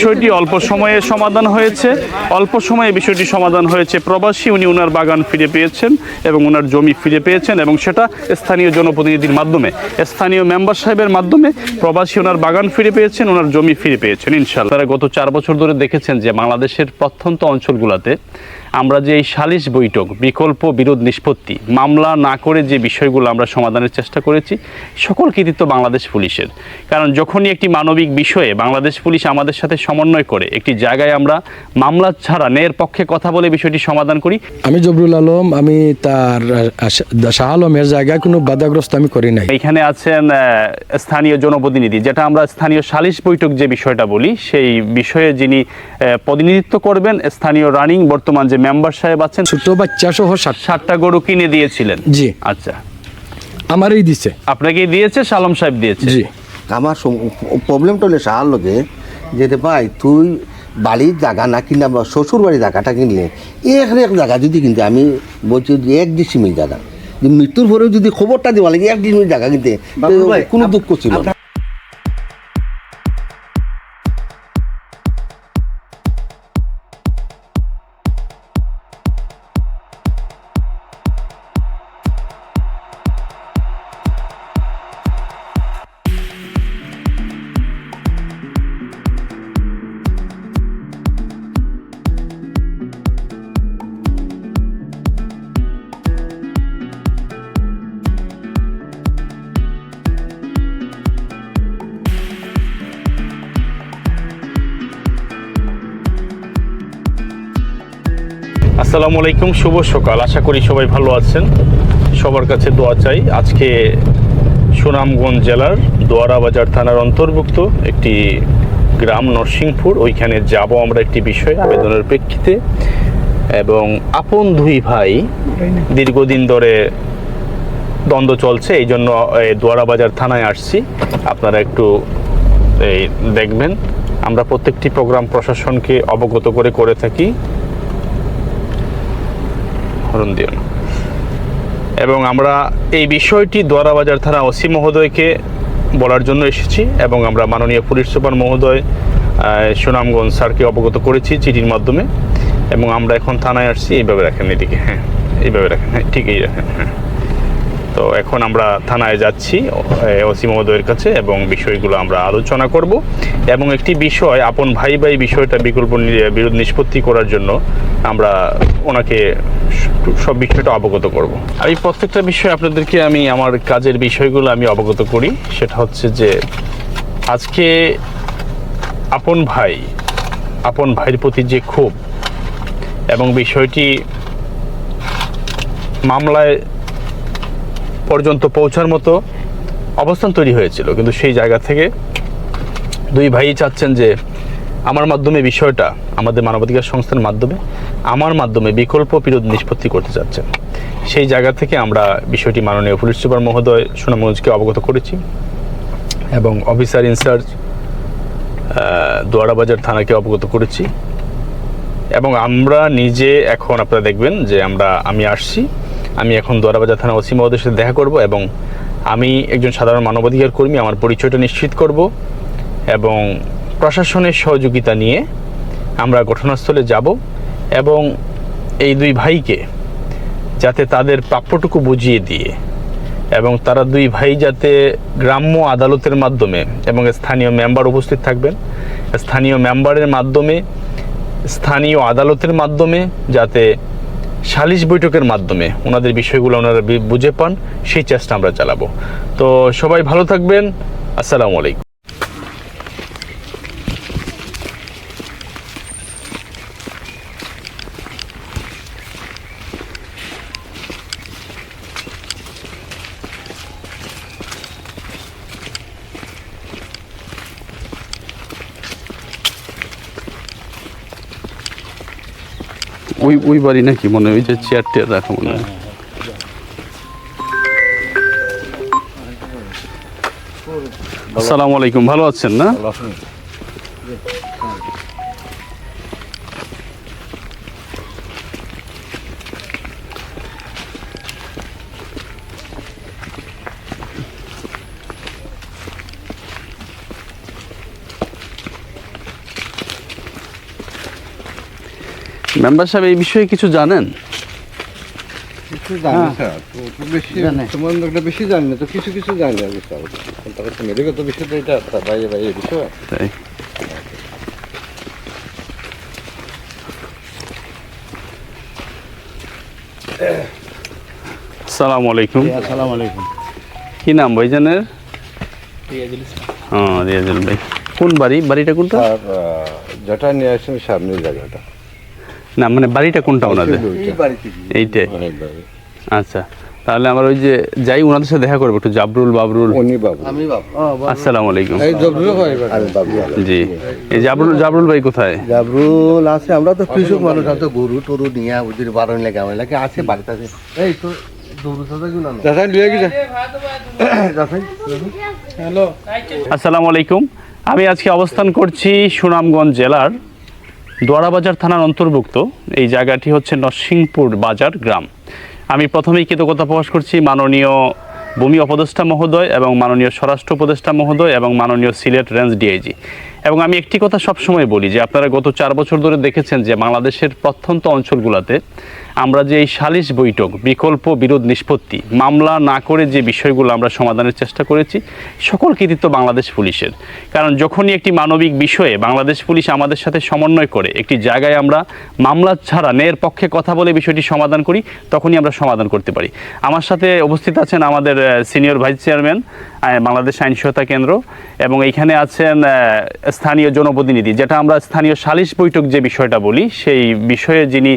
বিষয়টি অল্প সময়ে সমাধান হয়েছে। অল্প সময়ে বিষয়টি সমাধান হয়েছে। প্রবাসী উনি ওনার বাগান ফিরে পেয়েছেন এবং ওনার জমি ফিরে পেয়েছেন এবং সেটা স্থানীয় জনপ্রতিনিধির মাধ্যমে, স্থানীয় মেম্বার সাহেবের মাধ্যমে প্রবাসী ওনার বাগান ফিরে পেয়েছেন, ওনার জমি ফিরে পেয়েছেন ইনশাল্লাহ তারা গত চার বছর ধরে দেখেছেন যে বাংলাদেশের প্রত্যন্ত অঞ্চলগুলোতে আমরা যে এই সালিশ বৈঠক বিকল্প বিরোধ নিষ্পত্তি মামলা না করে যে বিষয়গুলো আমরা সমাধানের চেষ্টা করেছি সকল কৃতিত্ব বাংলাদেশ পুলিশের। কারণ যখনই একটি মানবিক বিষয়ে বাংলাদেশ পুলিশ আমাদের সাথে সমন্বয় করে একটি জায়গায় আমরা মামলা ছাড়া ন্যায়ের পক্ষে কথা বলে বিষয়টি সমাধান করি। আমি জবরুল আলম আমি তার শাহ আলমের জায়গায় কোনো বাধাগ্রস্ত আমি করি নাই। এখানে আছেন স্থানীয় জনপ্রতিনিধি। যেটা আমরা স্থানীয় সালিশ বৈঠক যে বিষয়টা বলি সেই বিষয়ে যিনি প্রতিনিধিত্ব করবেন স্থানীয় রানিং বর্তমান যে মেম্বার সাহেব আছেন ছোট বাচ্চা সহ ষাট ষাটটা গরু কিনে দিয়েছিলেন। জি। আচ্ছা। আমারই দিছে। আপনাকেই দিয়েছে সালম সাহেব দিয়েছে? জি। আমার প্রবলেমটা হলে সাহার লগে যে রে ভাই তুই বাড়ির জায়গা না কিনা বা শ্বশুর বাড়ির জায়গাটা কিনলে এক এক জায়গা যদি কিনতে আমি বলছি যে এক ডিসিমিল জায়গা। মৃত্যুর পরেও যদি খবরটা দেওয়া লাগে এক ডিসিমিল জায়গা কিনতে কোনো দুঃখ ছিল আসসালামু আলাইকুম, শুভ সকাল। আশা করি সবাই ভালো আছেন। সবার কাছে দোয়া চাই। আজকে সুনামগঞ্জ জেলার দোয়ারা বাজার থানার অন্তর্ভুক্ত একটি গ্রাম নরসিংপুর। ওইখানে যাব আমরা একটি বিষয় আবেদনের প্রেক্ষিতে। এবং আপন দুই ভাই দীর্ঘদিন ধরে দ্বন্দ্ব চলছে, এই জন্য দোয়ারা বাজার থানায় আসছি। আপনারা একটু, এই, দেখবেন। আমরা প্রত্যেকটি প্রোগ্রাম প্রশাসনকে অবগত করে করে থাকি। হরণ দিও না এবং আমরা এই বিষয়টি দোয়ারাবাজার থানা ওসি মহোদয়কে বলার জন্য এসেছি এবং আমরা মাননীয় পুলিশ সুপার মহোদয় সুনামগঞ্জ স্যারকে অবগত করেছি চিঠির মাধ্যমে। এবং আমরা এখন থানায় আসছি, এইভাবে রাখেন এদিকে হ্যাঁ এইভাবে রাখেন হ্যাঁ ঠিকই রাখেন হ্যাঁ। তো এখন আমরা থানায় যাচ্ছি ওসি মহোদয়ের কাছে, এবং বিষয়গুলো আমরা আলোচনা করব। এবং একটি বিষয়, আপন ভাই ভাই বিষয়টা বিকল্প বিরোধ নিষ্পত্তি করার জন্য আমরা ওনাকে সব বিষয়টা অবগত করব। আমি প্রত্যেকটা বিষয় আপনাদেরকে আমি, আমার কাজের বিষয়গুলো আমি অবগত করি। সেটা হচ্ছে যে, আজকে আপন ভাই, আপন ভাইয়ের প্রতি যে ক্ষোভ এবং বিষয়টি মামলায় পর্যন্ত পৌঁছার মতো অবস্থান তৈরি হয়েছিল। কিন্তু সেই জায়গা থেকে দুই ভাই চাচ্ছেন যে আমার মাধ্যমে বিষয়টা আমাদের মানবাধিকার সংস্থার মাধ্যমে, আমার মাধ্যমে বিকল্প বিরোধ নিষ্পত্তি করতে চাচ্ছেন। সেই জায়গা থেকে আমরা বিষয়টি মাননীয় পুলিশ সুপার মহোদয় সুনামগঞ্জকে অবগত করেছি এবং অফিসার ইনচার্জ দোয়ারাবাজার থানাকে অবগত করেছি। এবং আমরা নিজে এখন আপনারা দেখবেন যে আমরা, আমি আসছি। আমি এখন দোয়ারাবাজার থানা ওসি মহোদয়ের সাথে দেখা করব এবং আমি একজন সাধারণ মানবাধিকার কর্মী, আমার পরিচয়টা নিশ্চিত করব এবং প্রশাসনের সহযোগিতা নিয়ে আমরা ঘটনাস্থলে যাব এবং এই দুই ভাইকে যাতে তাদের প্রাপ্যটুকু বুঝিয়ে দিয়ে এবং তারা দুই ভাই যাতে গ্রাম্য আদালতের মাধ্যমে এবং স্থানীয় মেম্বার উপস্থিত থাকবেন, স্থানীয় মেম্বারের মাধ্যমে, স্থানীয় আদালতের মাধ্যমে যাতে সালিশ বৈঠকের মাধ্যমে ওনাদের বিষয়গুলো ওনারা বুঝে পান, সেই চেষ্টা আমরা চালাবো। তো সবাই ভালো থাকবেন। আসসালামু আলাইকুম। ওই ওই বাড়ি নাকি মনে ওই যে চেয়ার টেয়ার রাখা মনে হয়। আসসালামু আলাইকুম, ভালো আছেন না? মেম্বার সাহেব এই বিষয়ে কিছু জানেন? কিছু জানি স্যার তো তো বেশি তোমার একটা বেশি জানি না তো কিছু কিছু জানি আর কি স্যার। তারপর তো মেডিকেল তো বিষয় এটা বাইরে বাইরে বিষয়। তাই। আসসালামু আলাইকুম। আসসালামু আলাইকুম। কি নাম ভাইজানের? হ্যাঁ রিয়াজুল ভাই। কোন বাড়ি? বাড়িটা কোনটা? যেটা নিয়ে আসছেন সামনে জায়গাটা। না মানে বাড়িটা কোনটা ওনাদের? এইটাই আচ্ছা তাহলে আমার ওই যে যাই ওনাদের সাথে দেখা করব একটু জাবরুল বাবরুল। উনি বাবু আমি আসসালামু আলাইকুম। এই জবরু আমি বাবু জি। এই জাবরুল জাবরুল ভাই কোথায়? জাবরুল আছে আমরা তো কৃষক মানুষ আছে গরু টরু নিয়ে ওদের বারণ লাগে আমার লাগে আছে বাড়িতে আছে। এই তো আসসালামু আলাইকুম। আমি আজকে অবস্থান করছি সুনামগঞ্জ জেলার দোয়ারাবাজার থানার অন্তর্ভুক্ত। এই জায়গাটি হচ্ছে নরসিংপুর বাজার গ্রাম। আমি প্রথমেই কৃতজ্ঞতা প্রকাশ করছি মাননীয় ভূমি উপদেষ্টা মহোদয় এবং মাননীয় স্বরাষ্ট্র উপদেষ্টা মহোদয় এবং মাননীয় সিলেট রেঞ্জ ডিআইজি। এবং আমি একটি কথা সবসময় বলি যে আপনারা গত চার বছর ধরে দেখেছেন যে বাংলাদেশের প্রত্যন্ত অঞ্চলগুলোতে আমরা যে এই সালিশ বৈঠক, বিকল্প বিরোধ নিষ্পত্তি, মামলা না করে যে বিষয়গুলো আমরা সমাধানের চেষ্টা করেছি, সকল কৃতিত্ব বাংলাদেশ পুলিশের। কারণ যখনই একটি মানবিক বিষয়ে বাংলাদেশ পুলিশ আমাদের সাথে সমন্বয় করে, একটি জায়গায় আমরা মামলা ছাড়া ন্যায়ের পক্ষে কথা বলে বিষয়টি সমাধান করি, তখনই আমরা সমাধান করতে পারি। আমার সাথে উপস্থিত আছেন আমাদের সিনিয়র ভাইস চেয়ারম্যান বাংলাদেশ আইন সহায়তা কেন্দ্র এবং এইখানে আছেন স্থানীয় জনপ্রতিনিধি যেটা আমরা স্থানীয় সালিশ বৈঠক যে বিষয়টা বলি সেই বিষয়ে যিনি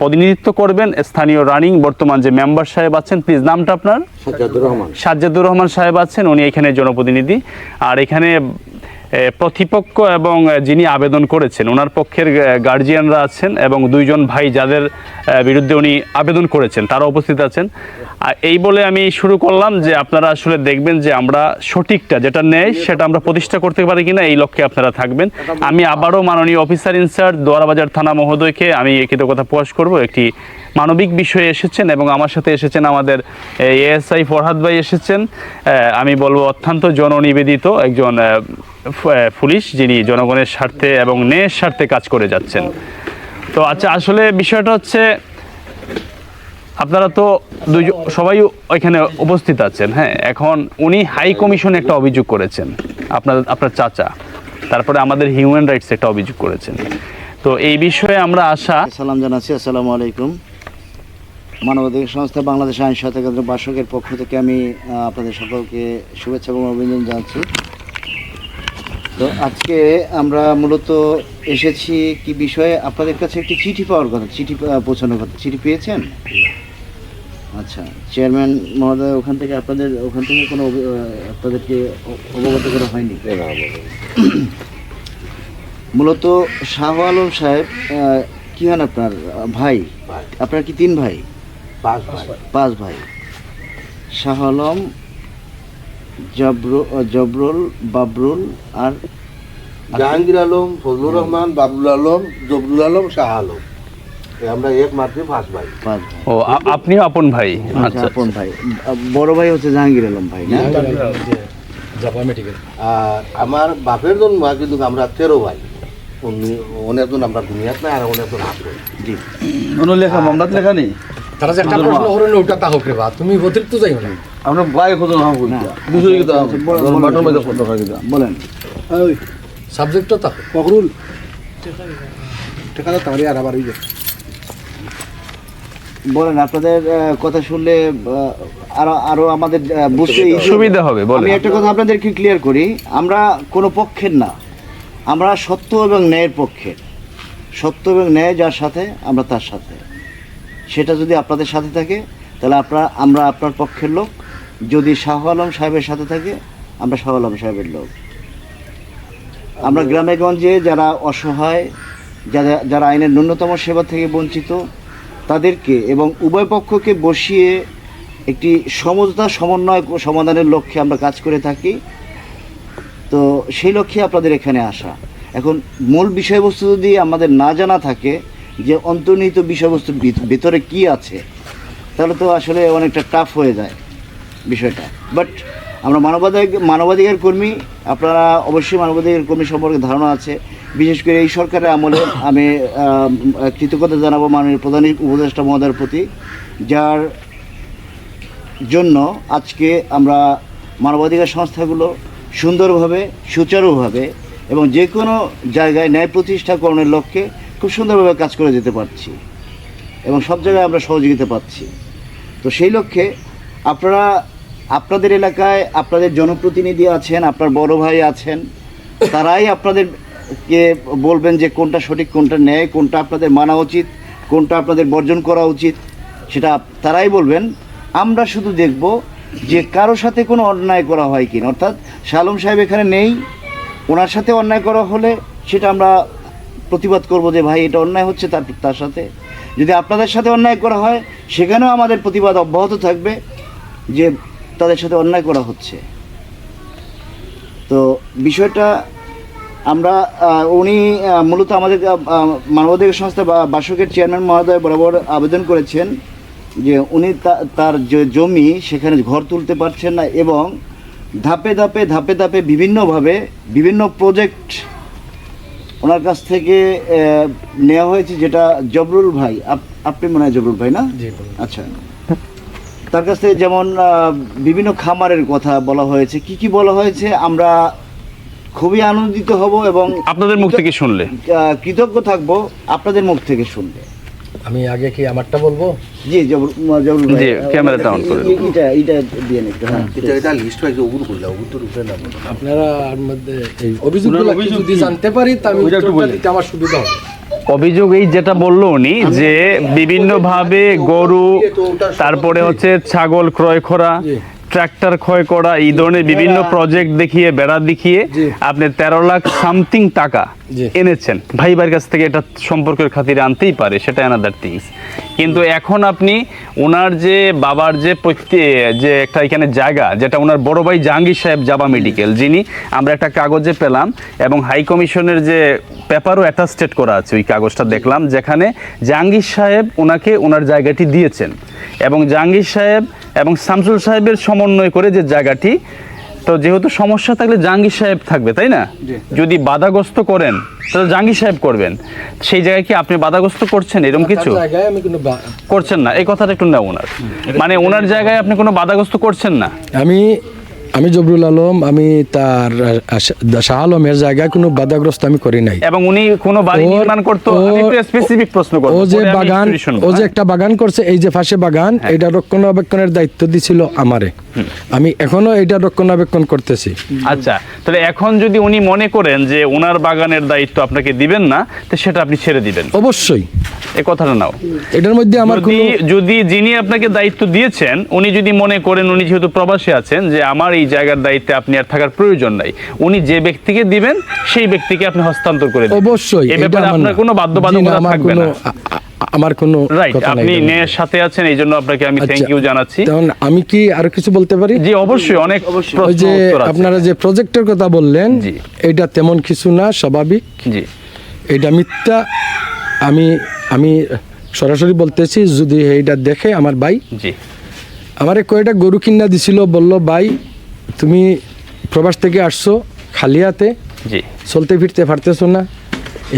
প্রতিনিধিত্ব করবেন স্থানীয় রানিং বর্তমান যে মেম্বার সাহেব আছেন প্লিজ নামটা আপনার? সাজ্জাদুর রহমান। সাজ্জাদুর রহমান সাহেব আছেন উনি এখানে জনপ্রতিনিধি। আর এখানে প্রতিপক্ষ এবং যিনি আবেদন করেছেন, ওনার পক্ষের গার্জিয়ানরা আছেন এবং দুইজন ভাই যাদের বিরুদ্ধে উনি আবেদন করেছেন, তারা উপস্থিত আছেন। আর এই বলে আমি শুরু করলাম যে আপনারা আসলে দেখবেন যে আমরা সঠিকটা যেটা নেয় সেটা আমরা প্রতিষ্ঠা করতে পারি কিনা, এই লক্ষ্যে আপনারা থাকবেন। আমি আবারও মাননীয় অফিসার ইনচার্জ, দোয়ারাবাজার থানা মহোদয়কে আমি কৃতজ্ঞতা প্রকাশ করব, একটি মানবিক বিষয়ে এসেছেন এবং আমার সাথে এসেছেন আমাদের এএসআই ফরহাদ ভাই এসেছেন। আমি বলব অত্যন্ত জননিবেদিত একজন পুলিশ যিনি জনগণের স্বার্থে এবং ন্যায়ের স্বার্থে কাজ করে যাচ্ছেন। তো আচ্ছা আসলে বিষয়টা হচ্ছে, আপনারা তো দুই, সবাই ওইখানে উপস্থিত আছেন হ্যাঁ? এখন উনি হাই কমিশনে একটা অভিযোগ করেছেন, আপনার আপনার চাচা। তারপরে আমাদের হিউম্যান রাইটস একটা অভিযোগ করেছেন। তো এই বিষয়ে আমরা আশা সালাম জানাচ্ছি, আসসালামু আলাইকুম। মানবাধিকার সংস্থা বাংলাদেশ আইন সহায়তা কেন্দ্র বাসকের পক্ষ থেকে আমি আপনাদের সকলকে শুভেচ্ছা এবং অভিনন্দন জানাচ্ছি। তো আজকে আমরা মূলত এসেছি কি বিষয়ে? আপনাদের কাছে একটি চিঠি পাওয়ার কথা চিঠি পৌঁছানোর কথা। চিঠি পেয়েছেন? আচ্ছা চেয়ারম্যান মহোদয় ওখান থেকে আপনাদের ওখান থেকে কোনো আপনাদেরকে অবগত করা হয়নি। মূলত শাহ আলম সাহেব কি হন আপনার ভাই। আপনার কি তিন ভাই? পাঁচ ভাই। পাঁচ ভাই। শাহ আলম জবর জবরুল বাবরুল আর জাহাঙ্গীর আলম ফজলুর রহমান বাবুল আলম জবরুল আলম শাহ আলম। আমরা এক মাত্রে পাঁচ ভাই। পাঁচ ভাই। ও আ- আপনিও আপন ভাই? আচ্ছা আচ্ছা। আপন ভাই। বড় ভাই হচ্ছে জাহাঙ্গীর আলম ভাই না? আর আমার বাপের জন্ম কিন্তু আমরা তেরো ভাই। উনি অনেকজন আমরা দুনিয়াত নাই আর অনেকজন আসবে। জি। লেখা মামলাত লেখা নেই? তারা যে একটা প্রশ্ন করেন ওটা তা হোক রে বা তুমি অতিরিক্ত যাই না। আমরা না। কি বলেন, বলেন। বাটন মধ্যে ফটো রাখি দাম বলেন সাবজেক্টটা তা ফখরুল। টাকা তাহলে আর আবার বলেন আপনাদের কথা শুনলে আরও আরও আমাদের বুঝতে সুবিধা হবে। বলে আমি একটা কথা আপনাদেরকে ক্লিয়ার করি? আমরা কোনো পক্ষের না। আমরা সত্য এবং ন্যায়ের পক্ষের সত্য এবং ন্যায় যার সাথে আমরা তার সাথে। সেটা যদি আপনাদের সাথে থাকে, তাহলে আপনার, আমরা আপনার পক্ষের লোক। যদি শাহ আলম সাহেবের সাথে থাকে, আমরা শাহ আলম সাহেবের লোক। আমরা গ্রামে গঞ্জে যারা অসহায়, যারা যারা আইনের ন্যূনতম সেবা থেকে বঞ্চিত, তাদেরকে এবং উভয় পক্ষকে বসিয়ে একটি সমঝোতা, সমন্বয় সমাধানের লক্ষ্যে আমরা কাজ করে থাকি। তো সেই লক্ষ্যে আপনাদের এখানে আসা। এখন মূল বিষয়বস্তু যদি আমাদের না জানা থাকে যে অন্তর্নিহিত বিষয়বস্তুর ভিত- ভিতরে কি আছে তাহলে তো আসলে অনেকটা টাফ হয়ে যায় বিষয়টা। বাট আমরা মানবাধিকার মানবাধিকার কর্মী আপনারা অবশ্যই মানবাধিকার কর্মী সম্পর্কে ধারণা আছে। বিশেষ করে এই সরকারের আমলে আমি আম, কৃতজ্ঞতা জানাব মাননীয় প্রধান উপদেষ্টা মহোদয়ের প্রতি যার জন্য আজকে আমরা মানবাধিকার সংস্থাগুলো সুন্দরভাবে সুচারুভাবে এবং যে কোনো জায়গায় ন্যায় প্রতিষ্ঠাকরণের লক্ষ্যে খুব সুন্দরভাবে কাজ করে যেতে পারছি। এবং সব জায়গায় আমরা সহযোগিতা পাচ্ছি। তো সেই লক্ষ্যে আপনারা, আপনাদের এলাকায় আপনাদের জনপ্রতিনিধি আছেন, আপনার বড় ভাই আছেন, তারাই আপনাদেরকে বলবেন যে কোনটা সঠিক, কোনটা ন্যায়, কোনটা আপনাদের মানা উচিত, কোনটা আপনাদের বর্জন করা উচিত, সেটা তারাই বলবেন। আমরা শুধু দেখব যে কারও সাথে কোনো অন্যায় করা হয় কিনা। অর্থাৎ শালম সাহেব এখানে নেই, ওনার সাথে অন্যায় করা হলে সেটা আমরা প্রতিবাদ করব যে ভাই, এটা অন্যায় হচ্ছে তার তার সাথে। যদি আপনাদের সাথে অন্যায় করা হয়, সেখানেও আমাদের প্রতিবাদ অব্যাহত থাকবে যে তাদের সাথে অন্যায় করা হচ্ছে। তো বিষয়টা আমরা উনি মূলত আমাদের মানবাধিকার সংস্থা বা বাসকের চেয়ারম্যান মহোদয় বরাবর আবেদন করেছেন যে উনি তার যে জমি, সেখানে ঘর তুলতে পারছেন না এবং ধাপে ধাপে ধাপে ধাপে বিভিন্নভাবে বিভিন্ন প্রজেক্ট ওনার কাছ থেকে নেওয়া হয়েছে যেটা জবরুল ভাই। আপ- আপনি মনে হয় জবরুল ভাই না? আচ্ছা। তার কাছ থেকে যেমন বিভিন্ন খামারের কথা বলা হয়েছে। কি কি বলা হয়েছে? আমরা খুবই আনন্দিত হব এবং আপনাদের মুখ থেকে শুনলে। কৃতজ্ঞ থাকব আপনাদের মুখ থেকে শুনলে। আমি আগে কি আমারটা বলব? জি জবরুল জি, ক্যামেরাটা অন করে এটা এটা দিয়ে নিতে হ্যাঁ এটা এটা লিস্ট হয়েছে ওগুলো করলে ওগুলো তো রূপে না। আপনারা আর মধ্যে এই অভিযোগগুলো যদি জানতে পারি তা আমি দিতে আমার সুবিধা হবে। অভিযোগ এই যেটা বলল উনি যে বিভিন্নভাবে গরু তারপরে হচ্ছে ছাগল ক্রয় করা ট্রাক্টর ক্ষয় করা এই ধরনের বিভিন্ন প্রজেক্ট দেখিয়ে বেড়া দেখিয়ে আপনি তেরো লাখ সামথিং টাকা। এনেছেন। ভাইবার কাছ থেকে এটা সম্পর্কের খাতিরে আনতেই পারে সেটা অ্যানাদার থিংস কিন্তু এখন আপনি ওনার যে বাবার যে যে একটা এখানে জায়গা যেটা ওনার বড় ভাই জাহাঙ্গীর সাহেব জাবা মেডিকেল যিনি আমরা একটা কাগজে পেলাম এবং হাই কমিশনের যে পেপারও অ্যাটাস্টেড করা আছে ওই কাগজটা দেখলাম যেখানে জাহাঙ্গীর সাহেব ওনাকে ওনার জায়গাটি দিয়েছেন। এবং জাহাঙ্গীর সাহেব এবং শামসুল সাহেবের সমন্বয় করে যে জায়গাটি তো যেহেতু সমস্যা থাকলে জাহাঙ্গীর সাহেব থাকবে তাই না? যদি বাধাগ্রস্ত করেন তাহলে জাহাঙ্গীর সাহেব করবেন। সেই জায়গায় কি আপনি বাধাগ্রস্ত করছেন এরকম কিছু? করছেন না এই কথাটা একটু না ওনার। মানে ওনার জায়গায় আপনি কোনো বাধাগ্রস্ত করছেন না? আমি আমি জবরুল আলম আমি তার শাহ আলমের জায়গায় কোনো বাধাগ্রস্ত আমি করি নাই। এবং উনি কোনো বাড়ি নির্মাণ করতো আমি একটু স্পেসিফিক প্রশ্ন করব ও যে বাগান ও যে হ্যাঁ? একটা বাগান করছে এই যে পাশে বাগান এটা রক্ষণাবেক্ষণের দায়িত্ব দিছিল আমারে। আমি এখনও এটা রক্ষণাবেক্ষণ করতেছি। আচ্ছা তাহলে এখন যদি উনি মনে করেন যে ওনার বাগানের দায়িত্ব আপনাকে দিবেন না তো সেটা আপনি ছেড়ে দিবেন। অবশ্যই। এই কথাটা নাও। এটার মধ্যে আমার যদি যিনি আপনাকে দায়িত্ব দিয়েছেন উনি যদি মনে করেন উনি যেহেতু প্রবাসী আছেন যে আমার এই জায়গার দায়িত্বে আপনি আর থাকার প্রয়োজন নাই। উনি যে ব্যক্তিকে দিবেন সেই ব্যক্তিকে আপনি হস্তান্তর করে দিবেন। অবশ্যই এই ব্যাপারে আপনার কোনো বাধ্যবাধকতা আমার থাকবে না। আমার কোনো রাইট আপনি ন্যায়ের সাথে আছেন এই জন্য আপনাকে আমি থ্যাংক ইউ আচ্ছা, জানাচ্ছি। তখন আমি কি আরও কিছু বলতে পারি? জি অবশ্যই অনেক ওই যে আপনারা যে প্রজেক্টের কথা বললেন জি। এটা তেমন কিছু না স্বাভাবিক। জি। এটা মিথ্যা। আমি আমি সরাসরি বলতেছি যদি এইটা দেখে আমার ভাই জি। আমারে কয়টা গরু কিনা দিছিল বলল ভাই তুমি প্রবাস থেকে আসছো খালি হাতে জি। চলতে ফিরতে পারতেছো না।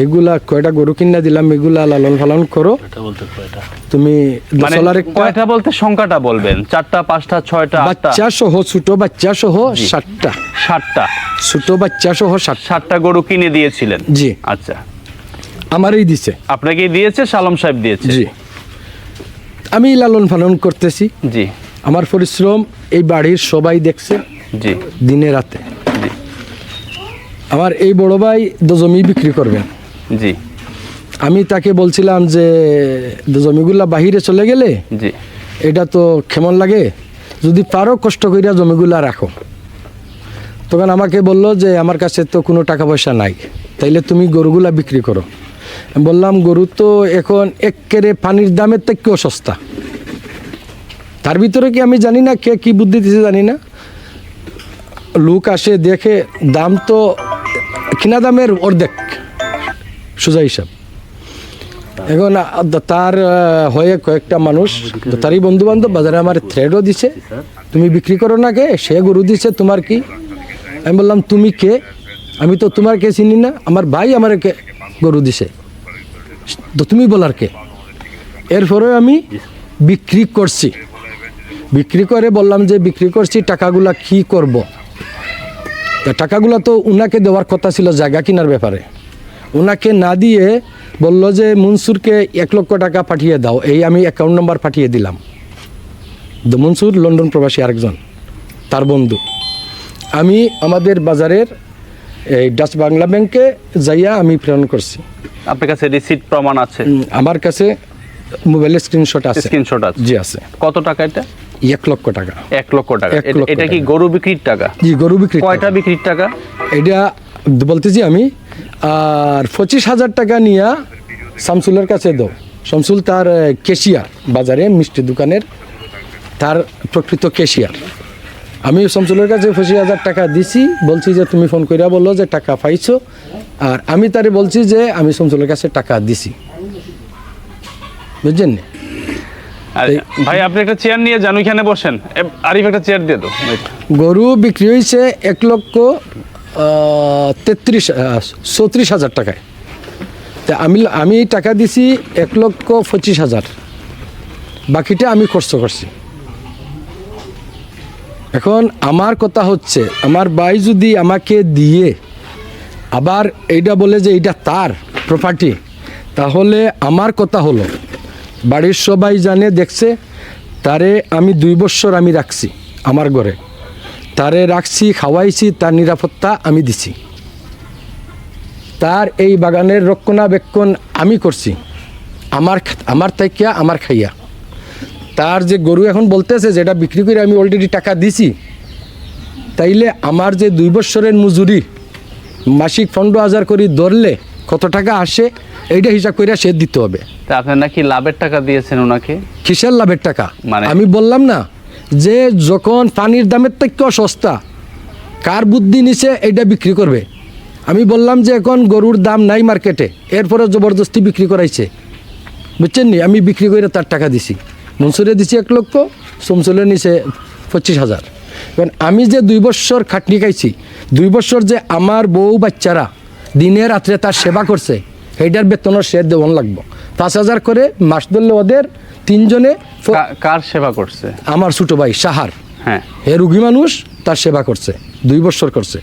এগুলা কয়টা গরু কিনা দিলাম এগুলা লালন পালন করো। তুমি মানে দশলার কয়টা বলতে সংখ্যাটা বলবেন? চারটা পাঁচটা ছয়টা বাচ্চা সহ ছোট বাচ্চা সহ ষাটটা ষাটটা ছোট বাচ্চা সহ ষাট ষাটটা গরু কিনে দিয়েছিলেন? জি। আচ্ছা। আমারই দিছে। আপনাকে দিয়েছে সালম সাহেব দিয়েছে? জি। আমি লালন পালন করতেছি। জি। আমার পরিশ্রম এই বাড়ির সবাই দেখছে। জি। দিনে রাতে। জি। আমার এই বড় ভাই দো জমি বিক্রি করবেন জি। আমি তাকে বলছিলাম যে জমিগুলা বাহিরে চলে গেলে জি। এটা তো কেমন লাগে? যদি পারো কষ্ট করিয়া জমিগুলা রাখো। তখন আমাকে বলল যে আমার কাছে তো কোনো টাকা পয়সা নাই। তাইলে তুমি গরুগুলা বিক্রি করো। বললাম গরু তো এখন একেরে পানির দামের থেকেও সস্তা। তার ভিতরে কি আমি জানি না কে কি বুদ্ধি দিছে জানি না। লোক আসে, দেখে দাম তো কিনা দামের অর্ধেক, সোজা হিসাব। এখন, তার হয়ে কয়েকটা মানুষ, তারই বন্ধু বান্ধব বাজারে আমার থ্রেডও দিছে। তুমি বিক্রি করো না কে? সে গরু দিছে, তোমার কি? আমি বললাম, তুমি কে? আমি তো তোমার কে চিনি না, আমার ভাই আমার কে গরু দিছে। তো তুমি বলার কে? এরপরে আমি বিক্রি করছি। বিক্রি করে বললাম যে, বিক্রি করছি, টাকাগুলা কি করব। তা টাকাগুলো তো উনাকে দেওয়ার কথা ছিল জায়গা কেনার ব্যাপারে। ওনাকে না দিয়ে বলল যে মনসুরকে এক লক্ষ টাকা পাঠিয়ে দাও এই আমি অ্যাকাউন্ট নাম্বার পাঠিয়ে দিলাম। তো মনসুর লন্ডন প্রবাসী আরেকজন তার বন্ধু। আমি আমাদের বাজারের এই ডাচ বাংলা ব্যাংকে যাইয়া আমি প্রেরণ করছি। আপনার কাছে রিসিট প্রমাণ আছে? আমার কাছে মোবাইলের স্ক্রিনশট আছে। স্ক্রিনশট আছে। জি আছে। কত টাকা এটা? এক লক্ষ টাকা। এক লক্ষ টাকা। এটা- কি গরু বিক্রির টাকা? জি গরু বিক্রি কয়টা বিক্রির টাকা? এটা বলতেছি আমি আর পঁচিশ হাজার টাকা নিয়ে শামসুলের কাছে দাও। শামসুল তার কেশিয়ার বাজারে মিষ্টি দোকানের তার প্রকৃত কেশিয়ার আমি শামসুলের কাছে পঁচিশ হাজার টাকা দিছি বলছি যে তুমি ফোন করিয়া বলল যে টাকা পাইছো। আর আমি তারে বলছি যে আমি শামসুলের কাছে টাকা দিছি। বুঝছেন না? ভাই আপনি একটা চেয়ার নিয়ে যান ওইখানে বসেন। আরিফ একটা চেয়ার দিয়ে দাও গরু বিক্রি হয়েছে এক লক্ষ তেত্রিশ চৌত্রিশ হাজার টাকায়। তা আমি আমি টাকা দিছি এক লক্ষ পঁচিশ হাজার। বাকিটা আমি খরচ করছি। এখন আমার কথা হচ্ছে আমার ভাই যদি আমাকে দিয়ে আবার এইটা বলে যে এইটা তার প্রপার্টি তাহলে আমার কথা হলো বাড়ির সবাই জানে, দেখছে, তারে আমি দুই বছর আমি রাখছি আমার ঘরে। তারে রাখছি, খাওয়াইছি, তার নিরাপত্তা আমি দিছি। তার এই বাগানের রক্ষণাবেক্ষণ আমি করছি। আমার আমার তাইকিয়া আমার খাইয়া। তার যে গরু এখন বলতেছে যেটা বিক্রি করে আমি অলরেডি টাকা দিছি, তাইলে আমার যে দুই বছরের মজুরি, মাসিক পনেরো হাজার করে, ধরলে কত টাকা আসে? এইটা হিসাব করে সে দিতে হবে। তা আপনি নাকি লাভের টাকা দিয়েছেন ওনাকে? কিসের লাভের টাকা? মানে? আমি বললাম না যে যখন পানির দামের থেকেও সস্তা কার বুদ্ধি নিছে এটা বিক্রি করবে? আমি বললাম যে এখন গরুর দাম নাই মার্কেটে এরপরে জবরদস্তি বিক্রি করাইছে। বুঝছেন নি? আমি বিক্রি করে তার টাকা দিছি। মনসুরে দিছি এক লক্ষ সমসুলের নিচে পঁচিশ হাজার। এখন আমি যে দুই বছর খাটনি খাইছি দুই বছর যে আমার বউ বাচ্চারা দিনে রাত্রে তার সেবা করছে সেইটার বেতনের সে দেওয়ান লাগবো। পাঁচ হাজার করে মাস ধরলে ওদের তিনজনে কার সেবা করছে? আমার ছোটো ভাই সাহার। হ্যাঁ। হে রুগী মানুষ তার সেবা করছে দুই বছর করছে।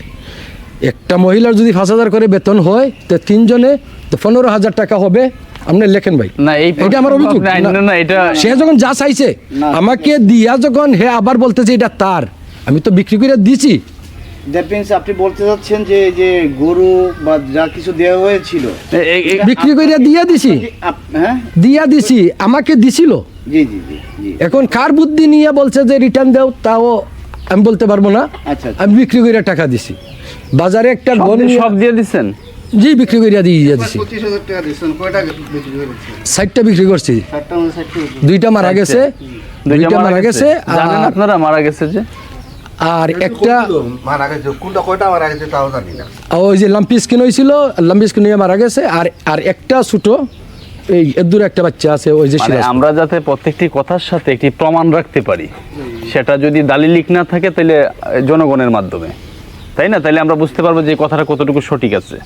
একটা মহিলার যদি পাঁচ হাজার করে বেতন হয় তো তিনজনে তো পনেরো হাজার টাকা হবে। আপনি লেখেন ভাই। না, এই এটা আমার অভিযোগ। না, না, এটা- সে যখন যা চাইছে আমাকে দিয়া যখন হে আবার বলতেছে এটা তার আমি তো বিক্রি করে দিছি দ্যাট মিনস আপনি বলতে চাচ্ছেন যে যে গরু বা যা কিছু দেওয়া হয়েছিল বিক্রি করে দিয়া দিছি। হ্যাঁ? দিয়া দিছি আমাকে দিছিল। জি জি জি এখন কার বুদ্ধি নিয়ে বলছে যে রিটার্ন দেও তাও আমি বলতে পারব না। আচ্ছা, আচ্ছা। আমি বিক্রি করে টাকা দিছি। বাজারে একটা সব দিয়ে- নিয়ে- সব দিয়ে দিচ্ছেন জি বিক্রি করে দিয়ে দিছি। ষাটটা বিক্রি করছি। মানে দুইটা মারা গেছে। দুইটা মারা গেছে। আর- আপনারা মারা গেছে যে? আর একটা মারা গেছে। কোনটা কয়টা মারা গেছে তাও জানি না। ওই যে লাম্পি স্কিন হয়েছিল লাম্পি স্কিন হয়ে মারা গেছে আর আর একটা ছোটো এই এদুর একটা বাচ্চা আছে ওই যে মানে আমরা যাতে প্রত্যেকটি কথার সাথে একটি প্রমাণ রাখতে পারি সেটা যদি দালিলিক না থাকে তাহলে জনগণের মাধ্যমে। তাই না? তাহলে আমরা বুঝতে পারব যে কথাটা কতটুকু সঠিক আছে।